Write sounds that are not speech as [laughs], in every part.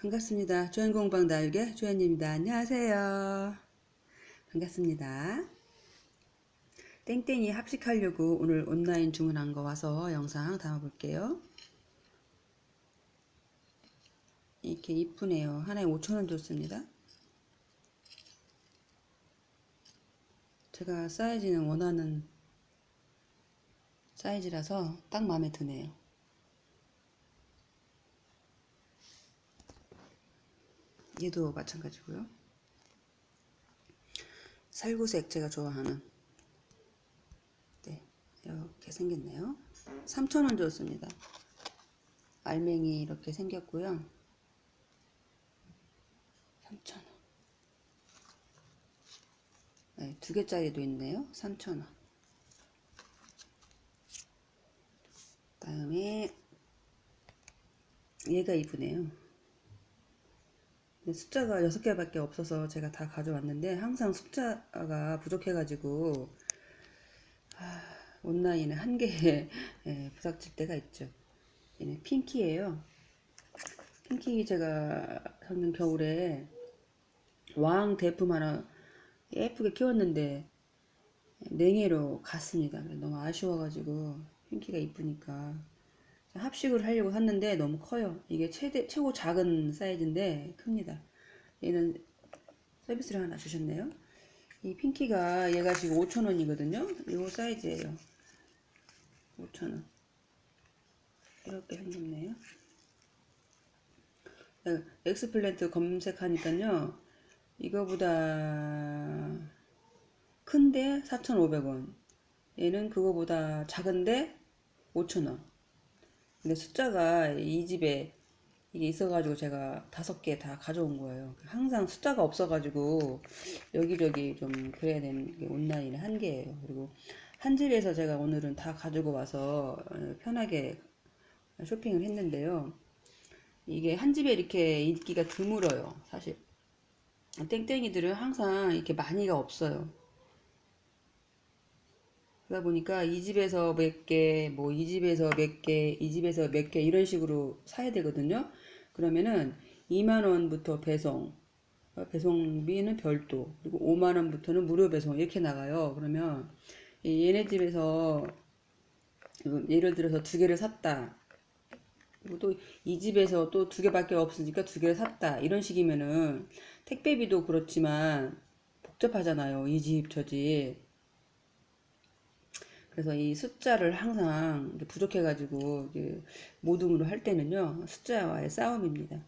반갑습니다. 조연공방 날개 조연입니다. 안녕하세요. 반갑습니다. 땡땡이 합식하려고 오늘 온라인 주문한 거 와서 영상 담아볼게요. 이렇게 이쁘네요. 하나에 5천원 줬습니다. 제가 사이즈는 원하는 사이즈라서 딱 마음에 드네요. 얘도 마찬가지고요. 살구색 제가 좋아하는 네 이렇게 생겼네요. 3,000원 줬습니다. 알맹이 이렇게 생겼고요. 3,000원 네, 두 개짜리도 있네요. 3,000원 다음에 얘가 이쁘네요. 숫자가 6개밖에 없어서 제가 다 가져왔는데 항상 숫자가 부족해가지고 아, 온라인에 한 개에 [laughs] 예, 부닥칠 때가 있죠. 얘는 핑키예요. 핑키 제가 작년 겨울에 왕 대품 하나 예쁘게 키웠는데 냉해로 갔습니다. 너무 아쉬워가지고 핑키가 이쁘니까 합식을 하려고 샀는데 너무 커요. 이게 최대 최고 작은 사이즈인데 큽니다. 얘는 서비스를 하나 주셨네요. 이 핑키가 얘가 지금 5,000원이거든요. 이 사이즈예요. 5,000원. 이렇게 생겼네요. 네, 엑스플랜트 검색하니까요. 이거보다 큰데 4,500원. 얘는 그거보다 작은데 5,000원. 근데 숫자가 이 집에 이게 있어가지고 제가 다섯 개 다 가져온 거예요. 항상 숫자가 없어가지고 여기저기 좀 그래야 되는 게 온라인에 한 개예요. 그리고 한 집에서 제가 오늘은 다 가지고 와서 편하게 쇼핑을 했는데요. 이게 한 집에 이렇게 인기가 드물어요. 사실 땡땡이들은 항상 이렇게 많이가 없어요. 그러다 보니까 이 집에서 몇 개, 뭐 이 집에서 몇 개, 이 집에서 몇 개 이런 식으로 사야 되거든요. 그러면은 2만 원부터 배송, 어, 배송비는 별도, 그리고 5만 원부터는 무료 배송 이렇게 나가요. 그러면 얘네 집에서 예를 들어서 두 개를 샀다. 그리고 또이 집에서 또 두 개밖에 없으니까 두 개를 샀다. 이런 식이면은 택배비도 그렇지만 복잡하잖아요. 이 집, 저 집. 그래서 이 숫자를 항상 부족해가지고 모둠으로 할 때는요 숫자와의 싸움입니다.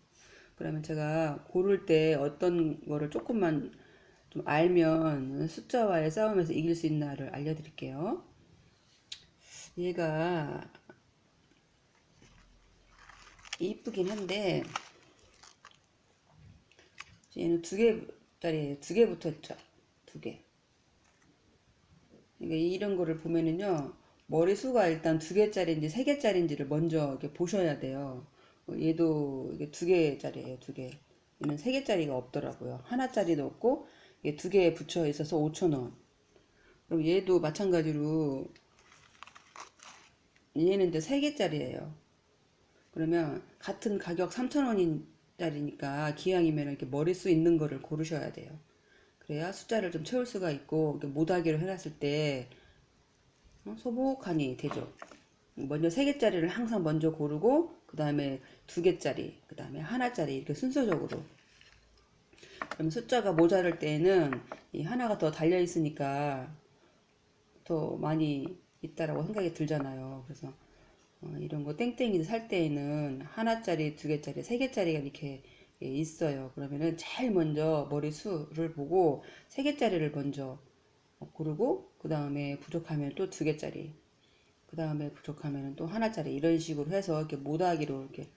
그러면 제가 고를 때 어떤 거를 조금만 좀 알면 숫자와의 싸움에서 이길 수 있나를 알려드릴게요. 얘가 이쁘긴 한데 얘는 두 개짜리 두 개 붙었죠. 두 개. 이런 거를 보면은요 머리수가 일단 두 개짜리인지 세 개짜리인지를 먼저 보셔야 돼요. 어, 얘도 이게 두 개짜리예요 두 개. 얘는 세 개짜리가 없더라고요. 하나짜리도 없고 이게 두개 붙여 있어서 5천원. 그럼 얘도 마찬가지로 얘는 이제 세 개짜리예요. 그러면 같은 가격 3천원짜리니까 기왕이면 이렇게 머리수 있는 거를 고르셔야 돼요 그래야 숫자를 좀 채울 수가 있고 못하기로 해놨을 때 어, 소복하니 되죠. 먼저 세 개짜리를 항상 먼저 고르고 그 다음에 두 개짜리 그 다음에 하나짜리 이렇게 순서적으로 그럼 숫자가 모자랄 때에는 이 하나가 더 달려 있으니까 더 많이 있다라고 생각이 들잖아요. 그래서 어, 이런 거 땡땡이 살 때에는 하나짜리, 두 개짜리, 세 개짜리가 이렇게 예, 있어요. 그러면은 제일 먼저 머리수를 보고 세 개짜리를 먼저 고르고 그 다음에 부족하면 또 두 개짜리 그 다음에 부족하면 또 하나짜리 이런 식으로 해서 이렇게 모다기로 이렇게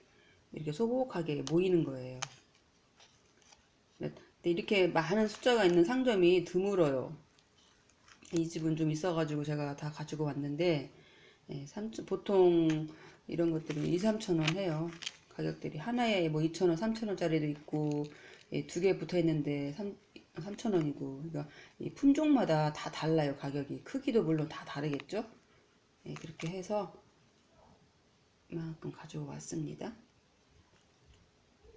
이렇게 소복하게 모이는 거예요. 근데 이렇게 많은 숫자가 있는 상점이 드물어요. 이 집은 좀 있어가지고 제가 다 가지고 왔는데 예, 보통 이런 것들은 2, 3천 원 해요. 가격들이 하나에 뭐 2,000원, 3,000원짜리도 있고 예, 두개 붙어 있는데 3, 3,000원이고 그러니까 이 품종마다 다 달라요 가격이 크기도 물론 다 다르겠죠 예, 그렇게 해서 이만큼 가지고 왔습니다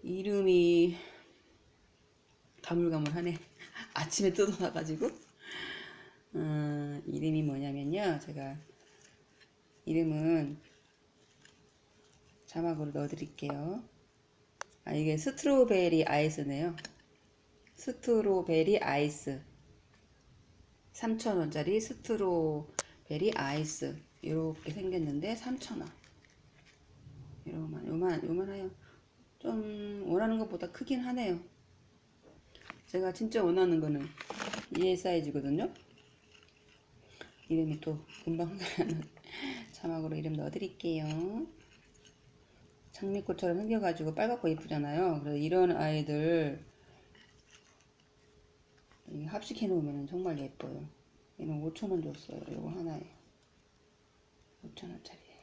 이름이 가물가물하네. [laughs] 아침에 뜯어놔가지고. 어, 이름이 뭐냐면요. 제가 이름은 자막으로 넣어드릴게요. 아, 이게 스트로베리 아이스네요. 스트로베리 아이스. 3,000원짜리 스트로베리 아이스. 이렇게 생겼는데 3,000원. 요만, 요만, 요만해요. 좀 원하는 것보다 크긴 하네요. 제가 진짜 원하는 거는 이 사이즈거든요. 이름이 또 금방 [laughs] 나는 자막으로 이름 넣어드릴게요. 장미꽃처럼 생겨가지고 빨갛고 이쁘잖아요. 그래서 이런 아이들 이 합식해 놓으면 정말 예뻐요. 얘는 5,000원 줬어요. 이거 하나에 5,000원짜리예요.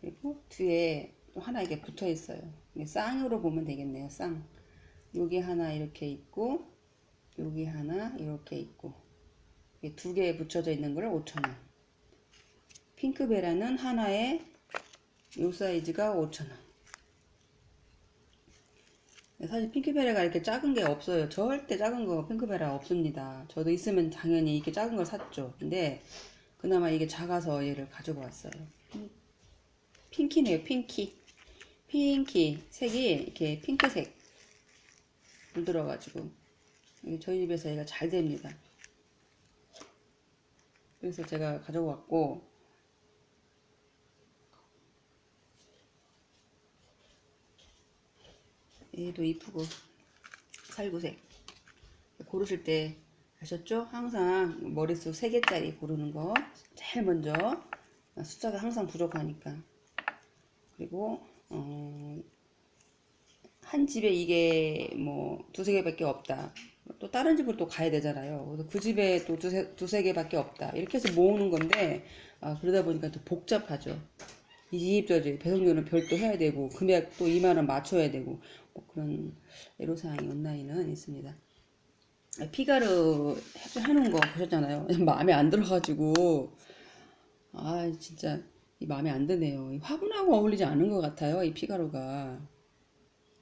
그리고 뒤에 또 하나 이게 붙어 있어요. 쌍으로 보면 되겠네요. 쌍. 여기 하나 이렇게 있고 여기 하나 이렇게 있고 두 개 붙여져 있는 걸 5,000원. 핑크베라는 하나에 요 사이즈가 5,000원. 사실 핑크베라가 이렇게 작은 게 없어요. 절대 작은 거 핑크베라 없습니다. 저도 있으면 당연히 이렇게 작은 걸 샀죠. 근데 그나마 이게 작아서 얘를 가지고 왔어요. 핑키네요, 핑키. 핑키. 색이 이렇게 핑크색. 물들어가지고. 저희 집에서 얘가 잘 됩니다. 그래서 제가 가지고 왔고, 얘도 이쁘고, 살구색. 고르실 때 아셨죠? 항상 머릿속 3개짜리 고르는 거. 제일 먼저. 숫자가 항상 부족하니까. 그리고 어, 한 집에 이게 뭐 두세 개밖에 없다. 또 다른 집을 또 가야 되잖아요. 그래서 그 집에 또 두세, 두세 개밖에 없다. 이렇게 해서 모으는 건데 아, 그러다 보니까 또 복잡하죠. 이집저집 배송료는 별도 해야 되고 금액 또 2만 원 맞춰야 되고 뭐 그런 애로사항이 온라인은 있습니다. 아, 피가르 해놓은 거 보셨잖아요. [laughs] 마음에 안 들어가지고 아 진짜 이 마음에 안 드네요. 이 화분하고 어울리지 않은 것 같아요. 이 피가루가.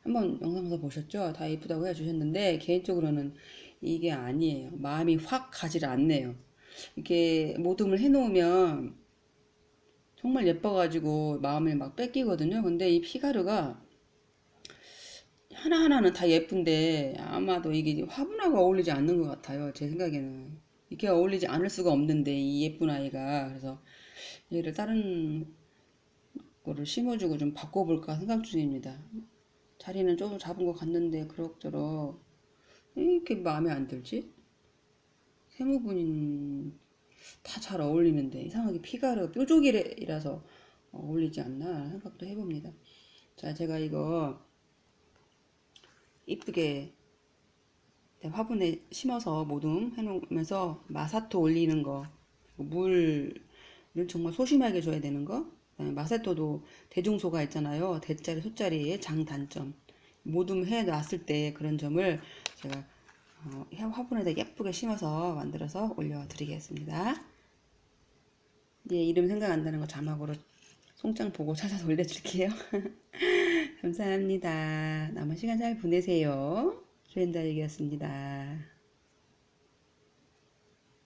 한번 영상에서 보셨죠? 다 예쁘다고 해주셨는데 개인적으로는 이게 아니에요. 마음이 확 가지를 않네요. 이렇게 모둠을 해놓으면 정말 예뻐가지고 마음을 막 뺏기거든요. 근데 이 피가루가 하나하나는 다 예쁜데 아마도 이게 화분하고 어울리지 않는 것 같아요. 제 생각에는. 이게 어울리지 않을 수가 없는데 이 예쁜 아이가 그래서 얘를 다른 거를 심어주고 좀 바꿔볼까 생각 중입니다. 자리는 좀 잡은 것 같는데 그럭저럭 왜 이렇게 마음에 안 들지? 세무분인 다 잘 어울리는데 이상하게 피가루 뾰족이라서 어울리지 않나 생각도 해봅니다. 자 제가 이거 이쁘게 화분에 심어서 모둠 해놓으면서 마사토 올리는 거 물을 정말 소심하게 줘야 되는 거? 마사토도 대중소가 있잖아요. 대자리 소자리의 장단점. 모둠 해놨을 때 그런 점을 제가 어, 화분에다 예쁘게 심어서 만들어서 올려드리겠습니다. 예, 이름 생각 안 나는 거 자막으로 송장 보고 찾아서 올려줄게요. [laughs] 감사합니다. 남은 시간 잘 보내세요. 조연다육이었습니다